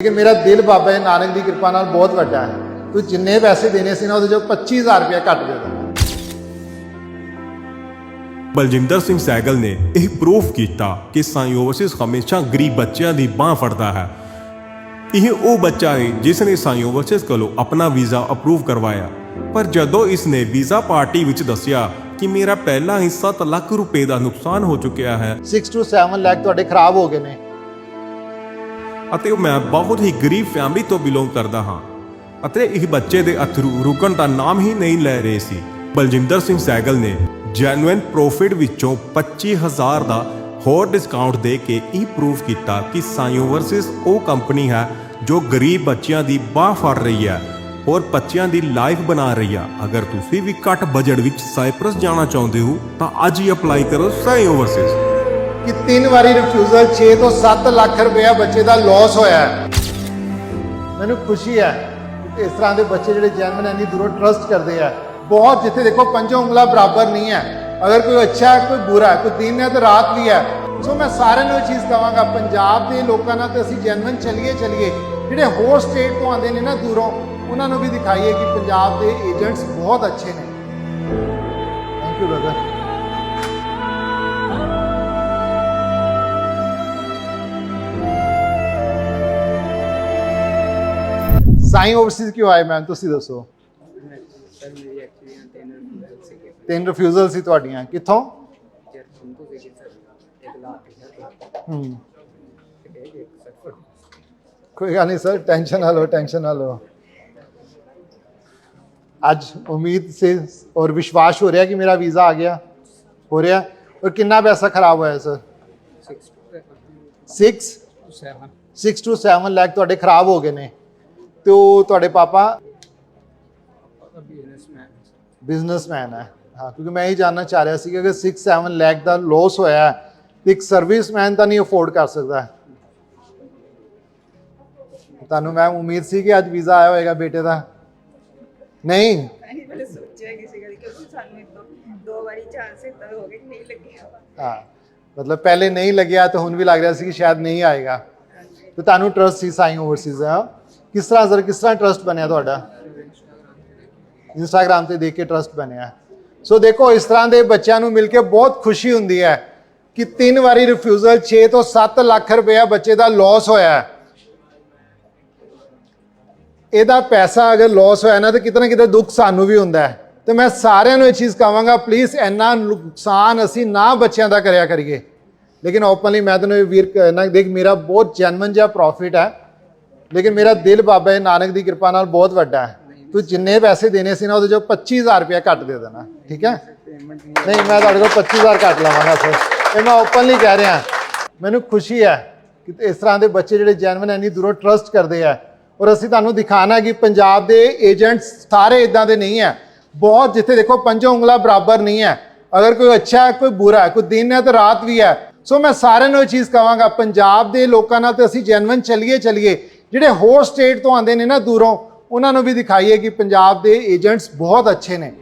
ਕਿ ਮੇਰਾ ਦਿਲ ਬਾਬਾ ਜੀ ਨਾਨਕ ਦੀ ਕਿਰਪਾ ਨਾਲ ਬਹੁਤ ਵੱਡਾ ਹੈ। ਤੂੰ ਜਿੰਨੇ ਪੈਸੇ ਦੇਣੇ ਸੀ ਨਾ ਉਹਦੇ ਚੋਂ 25000 ਰੁਪਏ ਕੱਟ ਦੇ ਦੇ ਬਲਜਿੰਦਰ ਸਿੰਘ ਸੈਗਲ ਨੇ ਇਹ ਪ੍ਰੂਫ ਕੀਤਾ ਕਿ ਸਾਈ ਓਵਰਸੀਜ਼ ਹਮੇਸ਼ਾ ਗਰੀਬ ਬੱਚਿਆਂ ਦੀ ਬਾਹ ਫੜਦਾ ਹੈ। ਇਹ ਉਹ ਬੱਚਾ ਹੈ ਜਿਸ ਨੇ ਸਾਈ ਓਵਰਸੀਜ਼ ਕੋਲੋਂ ਆਪਣਾ ਵੀਜ਼ਾ ਅਪਰੂਵ ਕਰਵਾਇਆ। ਪਰ ਜਦੋਂ ਇਸ ਨੇ ਵੀਜ਼ਾ ਪਾਰਟੀ ਵਿੱਚ ਦੱਸਿਆ ਕਿ ਮੇਰਾ ਪਹਿਲਾ ਹੀ 7 ਲੱਖ ਰੁਪਏ ਦਾ ਨੁਕਸਾਨ ਹੋ ਚੁੱਕਿਆ ਹੈ। 6 to 7 ਲੱਖ ਤੁਹਾਡੇ ਖਰਾਬ ਹੋ ਗਏ ਨੇ। ਅਤੇ ਮੈਂ ਬਹੁਤ ਹੀ ਗਰੀਬ ਫੈਮਿਲੀ ਤੋਂ ਬਿਲੋਂਗ ਕਰਦਾ ਹਾਂ। ਅਤੇ ਇਹ ਬੱਚੇ ਦੇ ਅਥਰੂ ਰੁਕਣ ਦਾ ਨਾਮ ਹੀ ਨਹੀਂ ਲੈ ਰਹੇ ਸੀ। ਬਲਜਿੰਦਰ ਸਿੰਘ ਸੈਗਲ ਨੇ ਜੈਨੂਇਨ ਪ੍ਰੋਫਿਟ ਵਿੱਚੋਂ 25000 ਦਾ ਹੋਰ ਡਿਸਕਾਊਂਟ ਦੇ ਕੇ ਇਹ ਪ੍ਰੂਫ ਕੀਤਾ ਕਿ ਸਾਈ ਉਹ ਕੰਪਨੀ ਹੈ ਜੋ ਗਰੀਬ ਬੱਚਿਆਂ ਦੀ ਬਾਹ ਫੜ ਰਹੀ ਹੈ ਔਰ ਬੱਚਿਆਂ ਦੀ ਲਾਈਫ ਬਣਾ ਰਹੀ ਹੈ। ਅਗਰ ਤੁਸੀਂ ਵੀ ਘੱਟ ਬਜਟ ਵਿੱਚ ਸਾਈਪ੍ਰਸ ਜਾਣਾ ਚਾਹੁੰਦੇ ਹੋ ਤਾਂ ਅੱਜ ਹੀ ਅਪਲਾਈ ਕਰੋ ਸਾਈ ਤਿੰਨ ਵਾਰੀ ਰਿਫਿਊਜ਼ਲ 6 ਤੋਂ 7 ਲੱਖ ਰੁਪਇਆ ਬੱਚੇ ਦਾ ਲਾਸ ਹੋਇਆ ਹੈ। ਮੈਨੂੰ ਖੁਸ਼ੀ ਹੈ ਇਸ ਤਰ੍ਹਾਂ ਦੇ ਬੱਚੇ ਜਿਹੜੇ ਜੈਨੂਇਨ ਇੰਨੀ ਦੂਰੋਂ ਟਰਸਟ ਕਰਦੇ ਆ। ਬਹੁਤ ਜਿੱਥੇ ਦੇਖੋ ਪੰਜੋ ਉਂਗਲਾਂ ਬਰਾਬਰ ਨਹੀਂ ਹੈ। ਅਗਰ ਕੋਈ ਅੱਛਾ ਹੈ, ਕੋਈ ਬੁਰਾ ਹੈ, ਕੋਈ ਦਿਨ ਹੈ ਤੇ ਰਾਤ ਵੀ ਹੈ। ਸੋ ਮੈਂ ਸਾਰਿਆਂ ਨੂੰ ਇਹ ਚੀਜ਼ ਕਹਾਂਗਾ, ਪੰਜਾਬ ਦੇ ਲੋਕਾਂ ਨਾਲ ਤੇ ਅਸੀਂ ਜੈਨੂਇਨ ਚਲੀਏ ਚਲੀਏ। ਜਿਹੜੇ ਹੋਰ ਸਟੇਟ ਤੋਂ ਆਉਂਦੇ ਨੇ ਨਾ ਦੂਰੋਂ, ਉਹਨਾਂ ਨੂੰ ਵੀ ਦਿਖਾਈਏ ਕਿ ਪੰਜਾਬ ਦੇ ਏਜੰਟਸ ਬਹੁਤ ਅੱਛੇ ਨੇ। Thank you brother Sain Overseas ਕਿਉਂ ਆਏ ਮੈਮ ਤੁਸੀਂ ਦੱਸੋ ਸਰ ਮੇਰੀ ਐਕਚੁਅਲੀ ਤਿੰਨ ਰਿਫਿਊਜ਼ਲ ਸੀਗੇ ਤਿੰਨ ਰਿਫਿਊਜ਼ਲ ਸੀ ਤੁਹਾਡੀਆਂ ਕਿੱਥੋਂ ਯਾਰ ਸੁਣ ਤੋਂ ਸੀਗੇ ਸਰ ਇੱਕ ਲੱਖ ਹਜ਼ਾਰ ਹੂੰ ਤੇ ਇੱਕ ਸਰ ਕੋਈ ਗੱਲ ਨਹੀਂ ਸਰ ਟੈਨਸ਼ਨ ਨਾ ਲਓ ਟੈਨਸ਼ਨ ਨਾ ਲਓ ਅੱਜ ਉਮੀਦ से और विश्वास हो रहा है कि मेरा वीज़ा आ गया हो रहा है और कितना पैसा खराब होया sir 6 six to 7 six to 7 lakh ਤੁਹਾਡੇ ਖਰਾਬ ਹੋ ਗਏ ਨੇ ਤੇ ਉਹ ਤੁਹਾਡੇ ਪਾਪਾ ਬਿਜ਼ਨਸਮੈਨ ਬਿਜ਼ਨਸਮੈਨ ਹੈ। ਹਾਂ ਕਿਉਂਕਿ ਮੈਂ ਇਹ ਜਾਨਣਾ ਚਾਹ ਰਿਹਾ ਸੀ ਕਿ ਅਗਰ 6 7 ਲੱਖ ਦਾ ਲਾਸ ਹੋਇਆ ਹੈ ਤੇ ਇੱਕ ਸਰਵਿਸਮੈਨ ਤਾਂ ਨਹੀਂ ਅਫੋਰਡ ਕਰ ਸਕਦਾ ਤੁਹਾਨੂੰ ਮੈਂ ਉਮੀਦ ਸੀ ਕਿ ਅੱਜ ਵੀਜ਼ਾ ਆਇਆ ਹੋਏਗਾ ਬੇਟੇ ਦਾ। ਨਹੀਂ। ਅਸੀਂ ਪਹਿਲੇ ਸੋਚਿਆ ਕਿਸੇ ਗੱਲ ਕਿਉਂਕਿ ਸਾਨੂੰ ਦੋ ਦੋ ਵਾਰੀ ਚਾਂਸ ਦਿੱਤਾ ਹੋ ਗਿਆ ਕਿ ਨਹੀਂ ਲੱਗਿਆ। ਹਾਂ ਮਤਲਬ ਪਹਿਲੇ ਨਹੀਂ ਲੱਗਿਆ ਤਾਂ ਹੁਣ ਵੀ ਲੱਗ ਰਿਹਾ ਸੀ ਕਿ ਸ਼ਾਇਦ ਨਹੀਂ ਆਏਗਾ। ਤੇ ਤੁਹਾਨੂੰ ਟਰਸਟ ਸੀ ਸਾਈਂ ਓਵਰਸੀਜ਼ ਦਾ ਕਿਸ ਤਰ੍ਹਾਂ ਸਰ, ਕਿਸ ਤਰ੍ਹਾਂ ਟਰਸਟ ਬਣਿਆ ਤੁਹਾਡਾ? ਇੰਸਟਾਗ੍ਰam ਤੇ ਦੇਖ ਕੇ ਟਰਸਟ ਬਣਿਆ। ਸੋ ਦੇਖੋ, ਇਸ ਤਰ੍ਹਾਂ ਦੇ ਬੱਚਿਆਂ ਨੂੰ ਮਿਲ ਕੇ ਬਹੁਤ ਖੁਸ਼ੀ ਹੁੰਦੀ ਹੈ ਕਿ ਤਿੰਨ ਵਾਰੀ ਰਿਫਿਊਜ਼ਲ 6 ਤੋਂ 7 ਲੱਖ ਰੁਪਇਆ ਬੱਚੇ ਦਾ ਲਾਸ ਹੋਇਆ ਹੈ। ਇਹਦਾ ਪੈਸਾ ਅਗਰ ਲਾਸ ਹੋਇਆ ਨਾ, ਤਾਂ ਕਿਤੇ ਨਾ ਕਿਤੇ ਦੁੱਖ ਸਾਨੂੰ ਵੀ ਹੁੰਦਾ ਹੈ। ਤੇ ਮੈਂ ਸਾਰਿਆਂ ਨੂੰ ਇਹ ਚੀਜ਼ ਕਹਾਂਗਾ ਪਲੀਜ਼ ਇੰਨਾ ਨੁਕਸਾਨ ਅਸੀਂ ਨਾ ਬੱਚਿਆਂ ਦਾ ਕਰਿਆ ਕਰੀਏ। ਲੇਕਿਨ ਓਪਨਲੀ ਮੈਂ ਤੈਨੂੰ ਇਹ ਵੀਰ ਕਹਿਣਾ, ਦੇਖ ਮੇਰਾ ਬਹੁਤ ਜੈਨੂਇਨ ਜਿਹਾ ਪ੍ਰੋਫਿਟ ਹੈ। ਲੇਕਿਨ ਮੇਰਾ ਦਿਲ ਬਾਬਾ ਨਾਨਕ ਦੀ ਕਿਰਪਾ ਨਾਲ ਬਹੁਤ ਵੱਡਾ ਹੈ। ਤੂੰ ਜਿੰਨੇ ਪੈਸੇ ਦੇਣੇ ਸੀ ਨਾ ਉਹਦੇ ਚੋਂ 25000 ਰੁਪਏ ਕੱਟ ਦੇ ਦੇਣਾ ਠੀਕ ਹੈ? ਨਹੀਂ ਮੈਂ ਤੁਹਾਡੇ ਕੋਲ 25000 ਕੱਟ ਲਵਾਂਗਾ ਸਰ। ਇਹ ਮੈਂ ਓਪਨਲੀ ਕਹਿ ਰਿਹਾ। ਮੈਨੂੰ ਖੁਸ਼ੀ ਹੈ ਕਿ ਇਸ ਤਰ੍ਹਾਂ ਦੇ ਬੱਚੇ ਜਿਹੜੇ ਜੈਨੂਇਨ ਇੰਨੀ ਦੂਰੋਂ ਟਰਸਟ ਕਰਦੇ ਆ। ਔਰ ਅਸੀਂ ਤੁਹਾਨੂੰ ਦਿਖਾਣਾ ਕਿ ਪੰਜਾਬ ਦੇ ਏਜੰਟਸ ਸਾਰੇ ਇਦਾਂ ਦੇ ਨਹੀਂ ਹੈ। ਬਹੁਤ ਜਿੱਥੇ ਦੇਖੋ ਪੰਜੋ ਉਂਗਲਾਂ ਬਰਾਬਰ ਨਹੀਂ ਹੈ। ਅਗਰ ਕੋਈ ਅੱਛਾ ਹੈ ਕੋਈ ਬੁਰਾ ਹੈ ਕੋਈ ਦਿਨ ਹੈ ਤੇ ਰਾਤ ਵੀ ਹੈ। ਸੋ ਮੈਂ ਸਾਰਿਆਂ ਨੂੰ ਇਹ ਚੀਜ਼ ਕਹਾਂਗਾ ਪੰਜਾਬ ਦੇ ਲੋਕਾਂ ਨਾਲ ਤੇ ਅਸੀਂ ਜੈਨੂਇਨ ਚੱਲੀਏ ਚੱਲੀਏ ਜਿਹੜੇ ਹੋਰ ਸਟੇਟ ਤੋਂ ਆਉਂਦੇ ਨੇ ਨਾ ਦੂਰੋਂ, ਉਹਨਾਂ ਨੂੰ ਵੀ ਦਿਖਾਈਏ ਕਿ ਪੰਜਾਬ ਦੇ ਏਜੰਟਸ ਬਹੁਤ ਅੱਛੇ ਨੇ।